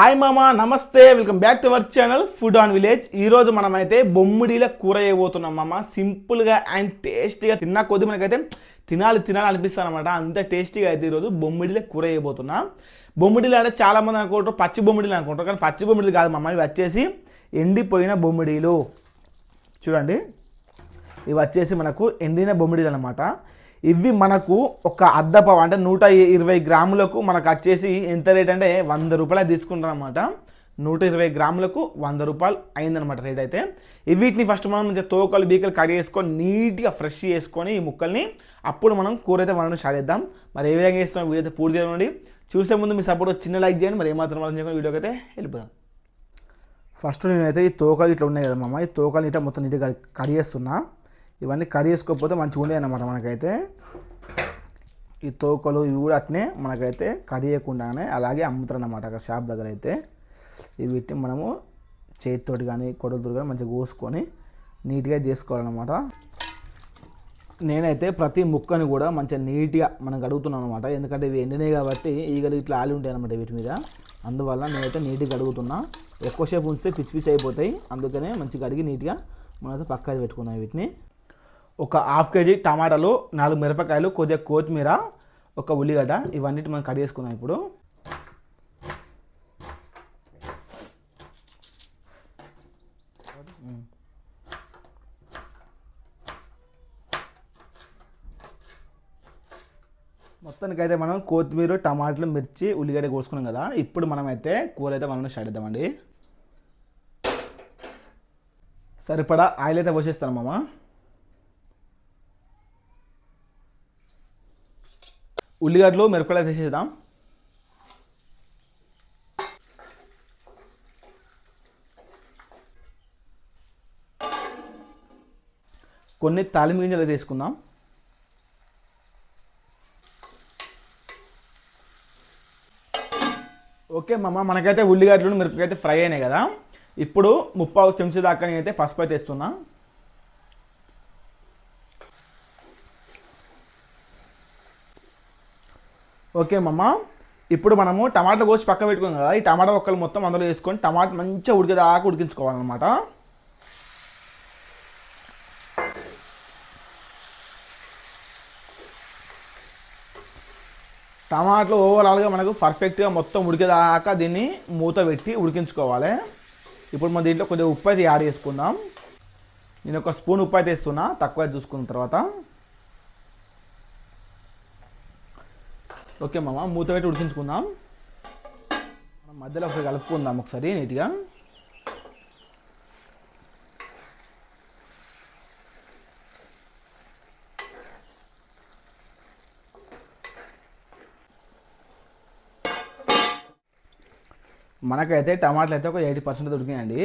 Hi మామా నమస్తే welcome back to our channel food on village ఈరోజు మనమైతే బొమ్మిడిల కూర వేయబోతున్నాం మామ సింపుల్గా అండ్ టేస్టీగా తిన్నా కొద్ది మనకైతే తినాలి తినాలి అనిపిస్తుంది అనమాట అంత టేస్టీగా అయితే ఈరోజు బొమ్మిడిలే కూర వేయబోతున్నా. బొమ్మిడిలు అంటే చాలామంది అనుకుంటారు పచ్చి బొమ్మిడిలు అనుకుంటారు. కానీ పచ్చి బొమ్మిడిలు కాదు మామ ఇవి వచ్చేసి ఎండిపోయిన బొమ్మిడిలు. చూడండి. ఇవి వచ్చేసి మనకు ఎండిన బొమ్మిడిలు అనమాట ఇవి మనకు ఒక అద్దపవ అంటే నూట ఇరవై గ్రాములకు మనకు వచ్చేసి ఎంత రేట్ అంటే వంద రూపాయలు తీసుకుంటాం అనమాట నూట ఇరవై గ్రాములకు వంద రూపాయలు అయిందనమాట రేట్ అయితే. వీటిని ఫస్ట్ మనం మంచిగా తోకలు బీకలు కట్ చేసుకొని నీట్గా ఫ్రెష్ చేసుకొని ఈ ముక్కల్ని అప్పుడు మనం కూర అయితే వండడం స్టార్ట్ చేద్దాం. మరి ఏ విధంగా చేస్తున్నాం వీడియో అయితే పూర్తి చేయండి. చూసే ముందు మీ సపోర్ట్ చిన్న లైక్ చేయండి. మరి ఏమాత్రం మనం చెప్పి వీడియోకి అయితే వెళ్ళిపోదాం. ఫస్ట్ నేనైతే ఈ తోకలు ఇట్లా ఉన్నాయి కదా మామ. ఈ తోకలు ఇట్లా మొత్తం నీట్గా కట్ చేస్తున్నా ఇవన్నీ కర్రీ చేసుకోకపోతే మంచిగా ఉండేది అన్నమాట మనకైతే. ఈ తోకలు ఇవి కూడా అట్నే మనకైతే కర్రీ చేయకుండానే అలాగే అమ్ముతారు అన్నమాట అక్కడ షాప్ దగ్గర అయితే ఇవి వీటిని మనము చేతితోటి కానీ కొడలతో కానీ మంచిగా కోసుకొని నీట్గా చేసుకోవాలన్నమాట. నేనైతే ప్రతి ముక్కని కూడా మంచిగా నీట్గా మనం కడుగుతున్నాను అనమాట ఎందుకంటే ఇవి ఎండినాయి కాబట్టి ఈగలు ఇట్లా ఆలి ఉంటాయి అనమాట వీటి మీద. అందువల్ల నేనైతే నీట్గా కడుగుతున్నా. ఎక్కువసేపు ఉంచితే పిచ్చి పిచ్చి అయిపోతాయి. అందుకనే మంచిగా అడిగి నీట్గా మనమైతే పక్క పెట్టుకున్నాం వీటిని. ఒక హాఫ్ కేజీ టమాటాలు నాలుగు మిరపకాయలు కొద్దిగా కొత్తిమీర ఒక ఉల్లిగడ్డ ఇవన్నిటి మనం కట్ చేసుకుందాం ఇప్పుడు. మొత్తానికి అయితే మనం కొత్తిమీర టమాటాలు మిర్చి ఉల్లిగడ్డ కోసుకున్నాం కదా. ఇప్పుడు మనం అయితే కూర అయితే మనం స్టార్ట్ చేద్దామండి. సరిపడా ఆయిల్ అయితే పోసేస్తాను మామ. ఉల్లిగడ్డలు మిరపకాయలు తీసేద్దాం. కొన్ని తాలింపు గింజలు తీసుకుందాం ఓకే మమ్మ మనకైతే ఉల్లిగడ్డలు మిరపకాయ అయితే ఫ్రై అయినాయి కదా. ఇప్పుడు ముప్పావు చెంచా దాకా నేనైతే పసుపు అయితే వేస్తున్నా. ఓకే మమ్మ ఇప్పుడు మనము టమాటా కోసి పక్క పెట్టుకున్నాం కదా ఈ టమాటా ఒక్కలు మొత్తం అందులో వేసుకొని టమాటా మంచిగా ఉడికేదాకా ఉడికించుకోవాలన్నమాట. టమాటాలు ఓవరాల్గా మనకు పర్ఫెక్ట్గా మొత్తం ఉడికేదాకా దీన్ని మూత పెట్టి ఉడికించుకోవాలి. ఇప్పుడు మనం దీంట్లో కొద్దిగా ఉప్పు అయితే యాడ్ చేసుకుందాం. నేను ఒక స్పూన్ ఉప్పు అయితే వేస్తున్నా తక్కువ చూసుకున్న తర్వాత. ఓకే మామ మూత పెట్టి ఉడికించుకుందాం. మనం మధ్యలో ఒకసారి కలుపుకుందాం ఒకసారి నీట్గా. మనకైతే టమాటాలు అయితే ఒక ఎయిటీ పర్సెంట్ దొరికినాయండి.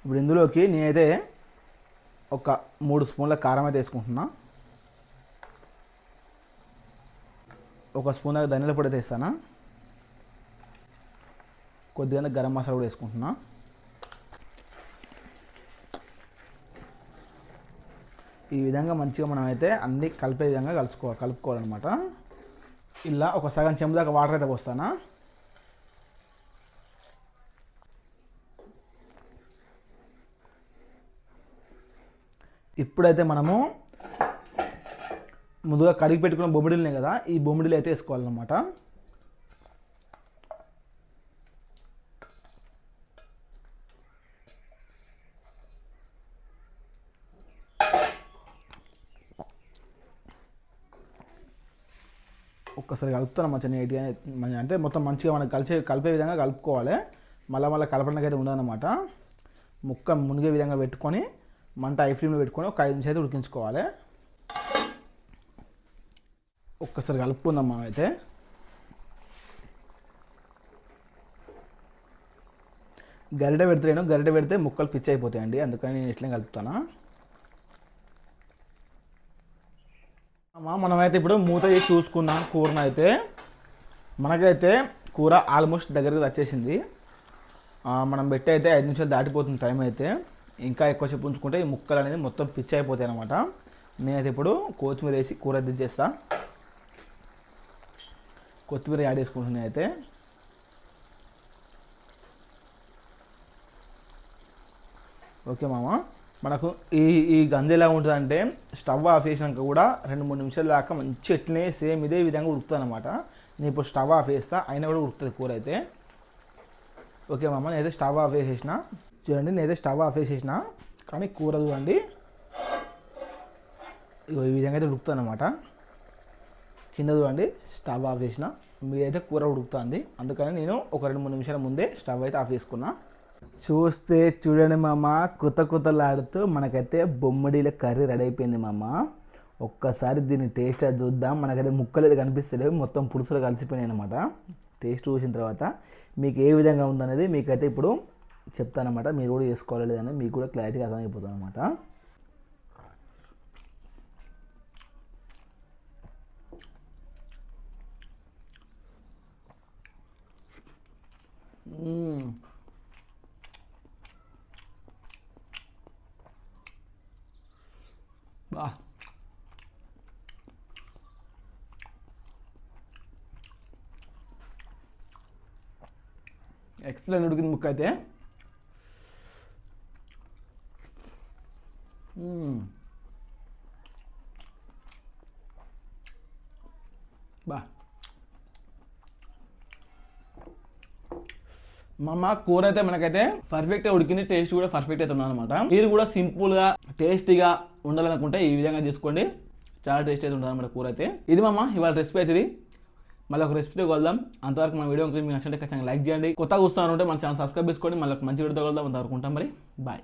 ఇప్పుడు ఇందులోకి నేనైతే ఒక మూడు స్పూన్ల కారం అయితే వేసుకుంటున్నా. ఒక స్పూన్ దాకా ధనియాల పొడి అయితే వేస్తానా? కొద్దిగా గరం మసాలా కూడా వేసుకుంటున్నా. ఈ విధంగా మంచిగా మనం అయితే అన్నీ కలిపే విధంగా కలుసుకో కలుపుకోవాలన్నమాట. ఇలా ఒక సగం చెంబు దాకా వాటర్ అయితే పోస్తానా? ఇప్పుడైతే మనము ముందుగా కడిగి పెట్టుకున్న బొమ్మిడిలనే కదా ఈ బొమ్మిడిలు అయితే వేసుకోవాలన్నమాట. ఒక్కసారి కలుపుతాను మంచిగా నీట్గా మంచి- అంటే మొత్తం మంచిగా మనకు కలిసే కలిపే విధంగా కలుపుకోవాలి. మళ్ళీ మళ్ళీ కలపడానికి అయితే ఉండదన్నమాట. ముక్క మునిగే విధంగా పెట్టుకొని మంట ఐ ఫ్లేమ్లో పెట్టుకొని ఒక ఐదు నిమిషాలు అయితే ఉడికించుకోవాలి. ఒక్కసారి కలుపుకుందాం మనం అయితే? గరిట పెడతాను గరిట పెడితే ముక్కలు పిచ్చి అయిపోతాయండి. అందుకని నేను ఇట్లనే కలుపుతాను? అమ్మా మనమైతే ఇప్పుడు మూత చేసి చూసుకుందాం కూరను అయితే. మనకైతే కూర ఆల్మోస్ట్ దగ్గరకు వచ్చేసింది. మనం పెట్టి అయితే ఐదు నిమిషాలు దాటిపోతుంది టైం అయితే. ఇంకా ఎక్కువసేపు ఉంచుకుంటే ఈ ముక్కలు అనేది మొత్తం పిచ్చి అయిపోతాయి అనమాట నేనైతే ఇప్పుడు కొత్తిమీర వేసి కూర దించేస్తాను కొత్తిమీర యాడ్ చేసుకుంటున్నాయి అయితే. ఓకే మామ. మనకు ఈ ఈ గంజ ఎలా ఉంటుందంటే స్టవ్ ఆఫ్ చేసినాక కూడా రెండు మూడు నిమిషాల దాకా మంచి ఎట్లనే సేమ్ ఇదే విధంగా ఉడుకుతుంది అనమాట నేను ఇప్పుడు స్టవ్ ఆఫ్ చేస్తా అయినా కూడా ఉడుకుతుంది కూర అయితే. ఓకే మామ నేనైతే స్టవ్ ఆఫ్ చేసేసిన. చూడండి నేనైతే స్టవ్ ఆఫ్ చేసేసిన. కానీ కూర చూడండి. ఈ విధంగా అయితే ఉడుకుతుంది అనమాట కింద చూడండి స్టవ్ ఆఫ్ చేసిన. మీరైతే కూర ఉడుకుతుంది. అందుకని నేను ఒక రెండు మూడు నిమిషాల ముందే స్టవ్ అయితే ఆఫ్ చేసుకున్నా. చూస్తే చూడండి మామ కుత కుతలాడుతూ మనకైతే బొమ్మడీల కర్రీ రెడీ అయిపోయింది మామ. ఒక్కసారి దీన్ని టేస్ట్ చూద్దాం. మనకైతే ముక్కలు అయితే కనిపిస్తలేవు. మొత్తం పులుసులు కలిసిపోయినాయి అనమాట టేస్ట్ చూసిన తర్వాత మీకు ఏ విధంగా ఉందనేది మీకైతే ఇప్పుడు చెప్తానమాట మీరు కూడా చేసుకోవాలి లేదని మీకు కూడా క్లారిటీగా అర్థమైపోతుంది అనమాట బా ఎక్సలెంట్ ఉడికింది ముక్క అయితే మ్మ్. బా మా అమ్మ కూర అయితే మనకైతే పర్ఫెక్ట్ ఉడికింది టేస్ట్ కూడా పర్ఫెక్ట్ అయితే అనమాట మీరు కూడా సింపుల్గా టేస్టీగా ఉండాలనుకుంటే ఈ విధంగా చేసుకోండి. చాలా టేస్ట్ అయితే ఉంటుంది అనమాట కూర అయితే ఇది మా ఇవాళ రెసిపీ అయితే ఇది. మళ్ళీ ఒక రెసిపీతో కలుద్దాం. అంతవరకు మన వీడియో మీకు నచ్చినట్టు ఖచ్చితంగా లైక్ చేయండి. కొత్తగా వస్తున్నారంటే మన ఛానల్ సబ్స్క్రైబ్ చేసుకోండి. మళ్ళీ మంచి వీడియోతో కలుద్దాం అంతవరకు ఉంటాం మరి. బాయ్